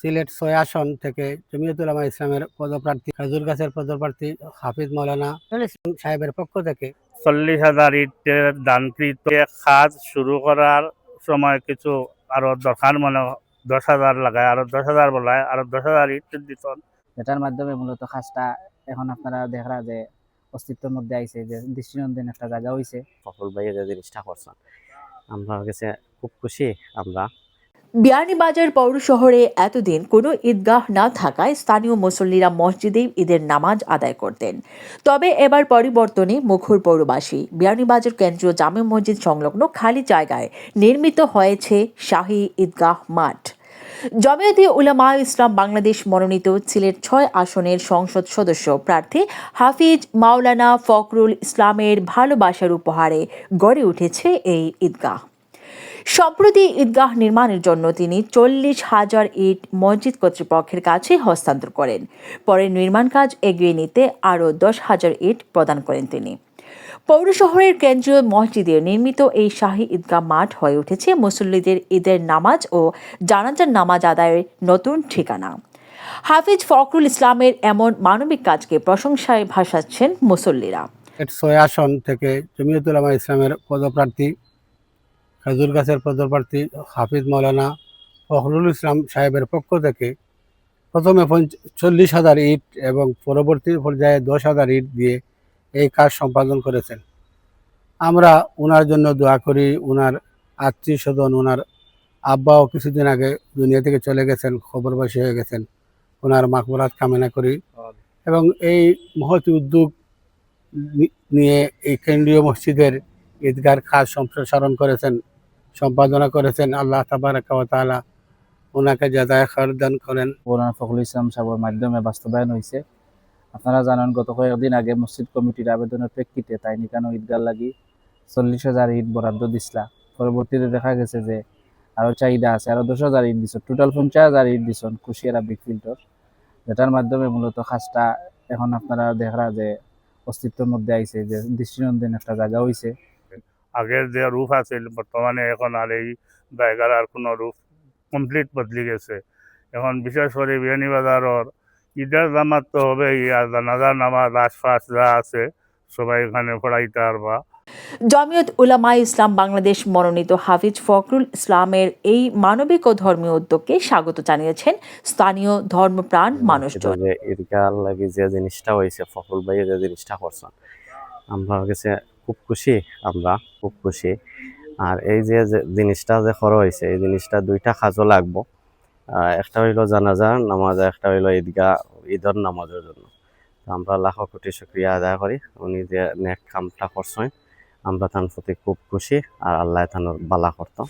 সিলেট ছয় আসন থেকে জমিয়তুল উলামা ইসলামের পদপ্রার্থী খাজুর গাছের পদপ্রার্থী হাফিজ মৌলানা সাহেবের পক্ষ থেকে চল্লিশ হাজার ইটের দানকৃত কাজ শুরু করার সময় কিছু আরও দরকার মনে দশ হাজার লাগায় আরও দশ হাজার বলায় আরও দশ হাজার ইট দিত যেটার মাধ্যমে মূলত কাজটা এখন আপনারা দেখরা যে অস্তিত্বের মধ্যে আইছে যে দৃষ্টিনন্দন একটা জায়গা হইছে। ফখরুল ভাইয়া যে জিনিসটা করছেন আমরা কাছে খুব খুশি আমরা বিয়ানীবাজার পৌর শহরে এতদিন কোনো ঈদগাহ না থাকায় স্থানীয় মুসল্লিরা মসজিদে ঈদের নামাজ আদায় করতেন। তবে এবার পরিবর্তনে মুখর পৌরবাসী। বিয়ানীবাজার কেন্দ্রীয় জামে মসজিদ সংলগ্ন খালি জায়গায় নির্মিত হয়েছে শাহী ঈদগাহ মাঠ। জমিয়তে উলামা ইসলাম বাংলাদেশ মনোনীত সিলেট ছয় আসনের সংসদ সদস্য প্রার্থী হাফিজ মাওলানা ফখরুল ইসলামের ভালোবাসার উপহারে গড়ে উঠেছে এই ঈদগাহ। সম্প্রতি ঈদগাহ নির্মাণের জন্য তিনি চল্লিশ হাজার ইট মসজিদ কর্তৃপক্ষের কাছে হস্তান্তর করেন। পরে নির্মাণ কাজ এগিয়ে নিতে আরও দশ হাজার ইট প্রদান করেন তিনি। পৌর শহরের কেন্দ্রীয় মসজিদে নির্মিত এই শাহী ঈদগাহ মাঠ হয়ে উঠেছে মুসল্লিদের ঈদের নামাজ ও জানাজার নামাজ আদায়ের নতুন ঠিকানা। হাফিজ ফখরুল ইসলামের এমন মানবিক কাজকে প্রশংসায় ভাসাচ্ছেন মুসল্লিরা। আসন থেকে জমিয়তুল ইসলামের পদপ্রার্থী খাজুর গাছের পদপ্রার্থী হাফিজ মৌলানা ফখরুল ইসলাম সাহেবের পক্ষ থেকে প্রথমে চল্লিশ হাজার ইট এবং পরবর্তী পর্যায়ে দশ হাজার ইট দিয়ে এই কাজ সম্পাদন করেছেন। আমরা ওনার জন্য দোয়া করি ওনার আত্মীয় স্বজন ওনার আব্বাও কিছুদিন আগে দুনিয়া থেকে চলে গেছেন, খবরবাসী হয়ে গেছেন। ওনার মাকবরাত কামনা করি এবং এই মহৎ উদ্যোগ নিয়ে এই কেন্দ্রীয় মসজিদের ঈদগার কাজ সম্প্রসারণ করেছেন। সম্পাদনা করেছেন আল্লাহ তাবারাকা ওয়া তাআলা। ওনাকে জাজায় খার দান করেন। মৌলানা ফখরুল ইসলাম সাহেবের মাধ্যমে বাস্তবায়ন হয়েছে। আপনারা জানেন গত কয়েকদিন আগে মসজিদ কমিটির আবেদনের প্রেক্ষিতে তাই নিকানো ঈদগাহ লাগি চল্লিশ হাজার ইট বরাদ্দ দিছিলা পরবর্তীতে দেখা গেছে যে আরও চাহিদা আছে, আরও দশ হাজার ইট দিছ। টোটাল পঞ্চাশ হাজার ইট দিছন কুশিয়ারা বিগ ফিল্টার যেটার মাধ্যমে মূলত কাজটা এখন আপনারা দেখরা যে অস্তিত্বের মধ্যে আইছে, যে দৃষ্টিনন্দন একটা জায়গা হইছে। আগের যে রূপ আছিল বর্তমানে এখন আর এই জায়গার আর কোনো রূপ কমপ্লিট বদলি গেছে। এখন বিশেষ করে বিয়ানীবাজারের ঈদের জামাত তো হবে আর জানাজার নামাজ আশপাশ যা আছে সবাই এখানে পড়াইতে পারবা জমিয়ত উলামা ইসলাম বাংলাদেশ মনোনীত হাফিজ ফখরুল ইসলামের এই মানবিক ও ধর্মীয় উদ্যোগকে স্বাগত জানিয়েছেন স্থানীয় ধর্মপ্রাণ মানুষজন। ঈদগাহ লাগি যে জিনিসটা হয়েছে ফখরুল ভাইয়া যে জিনিসটা করছেন আমরা কাছে খুব খুশি আমরা, খুব খুশি। আর এই যে জিনিসটা যে খরচ হয়েছে এই জিনিসটা দুইটা কাজও লাগবো। একটা হইল জানাজার নামাজ একটা হইল ঈদগাহ, ঈদের নামাজের জন্য। আমরা লাখো কোটি শুক্রিয়া আদায় করি, উনি যে নেক কামটা করছেন। আমরা তার প্রতি খুব খুশি, আর আল্লাহ তানোর বালা করতো।